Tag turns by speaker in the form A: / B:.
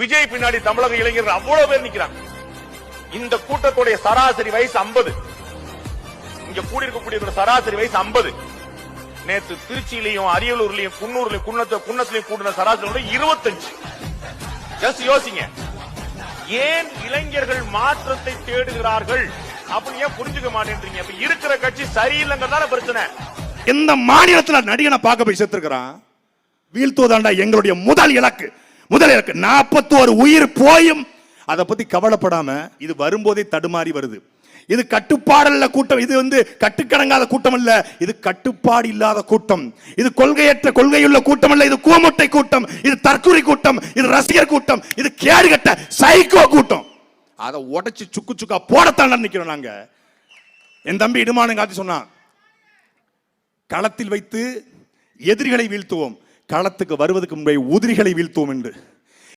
A: விஜய் பின்னாடி தமிழக இளைஞர்கள் அவ்வளவு பேர் நிக்கிறாங்க. இந்த கூட்டத்துடைய சராசரி வயசு 50 இங்க கூடியிருக்கக்கூடிய சராசரி வயசு 50 நேத்து திருச்சியிலையும் அரியலூர்லயும் குன்னூர்லயும் குன்னத்த குன்னத்திலையும் கூட்டின சராசரி இருபத்தஞ்சு. ஜஸ்ட் யோசிங்க. ஏன் இளைஞர்கள் மாற்றத்தை தேடுகிறார்கள்? அப்படின்னு ஏன் புரிஞ்சுக்க மாட்டேன்றீங்க? இப்ப இருக்கிற கட்சி சரியில்லைங்கிறதால பிரச்சனை.
B: எந்த மாநிலத்துல நடிகனை பார்க்க போய் செத்துருக்கிறான்? வீழ்த்துவதாண்டா எங்களுடைய முதல் இலக்கு. முதல் இலக்கு நாற்பத்தோரு உயிர் போயும். அதை பத்தி கவலைப்படாம இது வரும்போதே தடுமாறி வருது. இது கட்டுப்பாடல்ல கூட்டம். இது வந்து கட்டுக்கடங்காத கூட்டம் அல்ல இது கட்டுப்பாடு இல்லாத கூட்டம். இது கொள்கையற்ற கொள்கையுள்ள கூட்டம் அல்ல இது கூமுட்டை கூட்டம். இது தற்கொலை கூட்டம். இது ரசிகர் கூட்டம். இது கேடுகட்ட சைக்கோ கூட்டம். அதை உடைச்சு சுக்கு சுக்கா போடத்தான் நிக்கிறோம் நாங்க. என் தம்பி இடுமானம் காட்டி சொன்னான் களத்தில் வைத்து எதிரிகளை வீழ்த்துவோம். களத்துக்கு வருவதற்கு முன்பே உதிரிகளை வீழ்த்துவோம் என்று.